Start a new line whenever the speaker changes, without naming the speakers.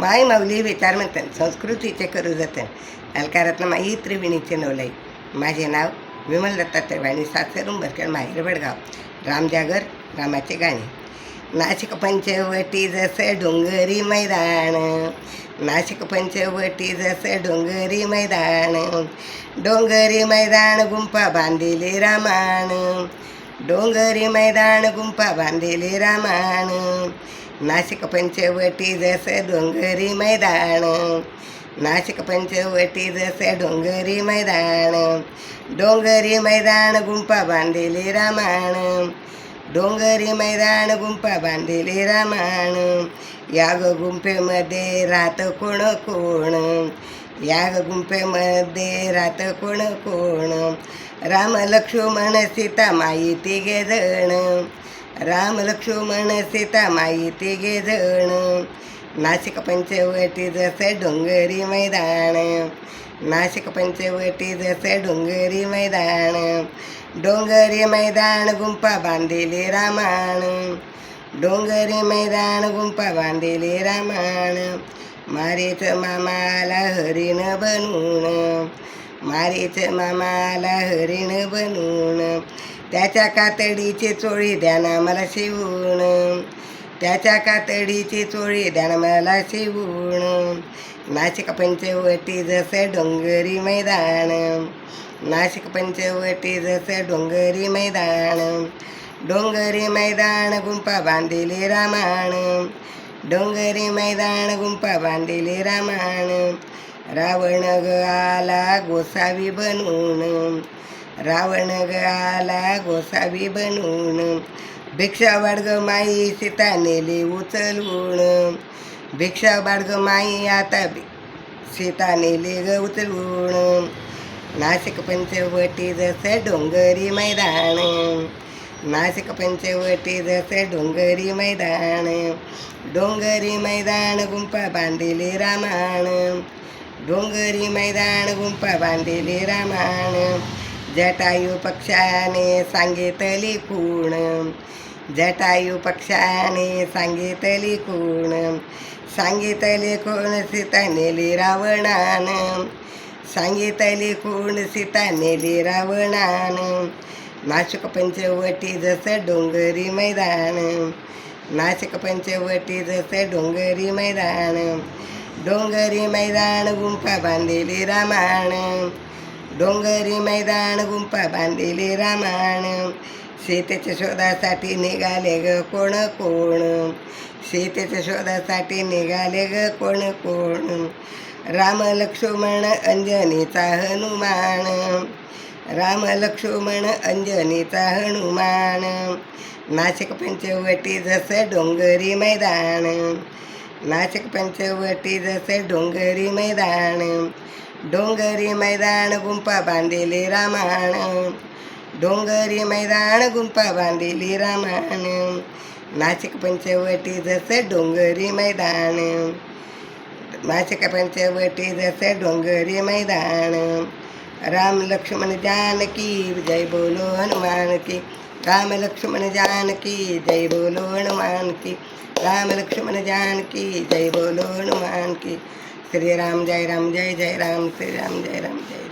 माय माऊली विचार म्हणतात संस्कृतीचे करू जतन. अलकारातनं माई त्रिवेणीचे नवलाई. माझे नाव विमल दत्ता त्रिवाणी सातशे रुंबरकर माहेर वडगाव. रामजागर रामाचे गाणे. नाशिक पंचवटी जसं डोंगरी मैदान. नाशिक पंचवटी जसं डोंगरी मैदान. डोंगरी मैदान गुंपा बांधिले रामाण. डोंगरी मैदान गुंपा बांधिले रामाण. नाशिक पंचवटी जसं डोंगरी मैदान नाशिक पंचवटी जसं डोंगरी मैदान डोंगरी मैदान गुंपा बांधिले रामाण डोंगरी मैदान गुंपा बांधिले रामाण या गुंफेमध्ये राहत कोण कोण या गुंफेमध्ये राहत कोण कोण राम लक्ष्मण सीता माहिती तिघे जण राम लक्ष्मण सीता माई तिघे जण. नाशिक पंचवटी जसे डोंगरी मैदान. नाशिक पंचवटी जसे डोंगरी मैदान. डोंगरी मैदान गुंपा बांधिली रामाण. डोंगरी मैदान गुंपा बांधिली रामाण. मारीच मामाला हरिण बनून. मारीच मामाला हरिण बनून. त्याच्या कातडीची चोळी द्याना मला शिवून. त्याच्या कातडीची चोळी द्याना मला शिवून. नाशिक पंचवटी जसं डोंगरी मैदान. नाशिक पंचवटी जसं डोंगरी मैदान. डोंगरी मैदान गुंपा बांधिले रामाण. डोंगरी मैदान गुंपा बांधिले रामाण. रावण ग आला गोसावी बनवून रावण ग आला गोसावी बनवून भिक्षा बाळग माई सीता नेली उचलून. भिक्षा बाळग माई आता सीता नेली ग उचलून. नाशिक पंचवटी जसं डोंगरी मैदान नाशिक पंचवटी जसं डोंगरी मैदान डोंगरी मैदान गुंपा बांधिले रामायण डोंगरी मैदान गुंपा बांधिले रामायण. जटायू पक्षाने सांगितली खूण. जटायू पक्षाने सांगितली खूण. सांगितली कोण सीता नेली रावणान. सांगितली कोण सीता नेली रावणान. नाशिक पंचवटी जसं डोंगरी मैदान. नाशिक पंचवटी जसं डोंगरी मैदान. डोंगरी मैदान गुंफा बांधलेली रामाण डोंगरी मैदान गुंपा बांधिले रामाण. सीतेच्या शोधासाठी निघाले ग कोण कोण? सीतेच्या शोधासाठी निघाले ग कोण कोण? राम लक्ष्मण अंजनीचा हनुमान. राम लक्ष्मण अंजनीचा हनुमान. नाशिक पंचवटी जसं डोंगरी मैदान. नाशिक पंचवटी जसं डोंगरी मैदान डोंगरी मैदान गुंपा बांधिले रामाण डोंगरी मैदान गुंपा बांधिली रामाण नाशिक पंचवटी जसे डोंगरी मैदान नाशिक पंचवटी जसे डोंगरी मैदान. राम लक्ष्मण जानकी जय बोलो हनुमान की। राम लक्ष्मण जानकी जय बोलो हनुमान की। राम लक्ष्मण जानकी जय बोलो हनुमान की। श्री राम जय राम जय जय राम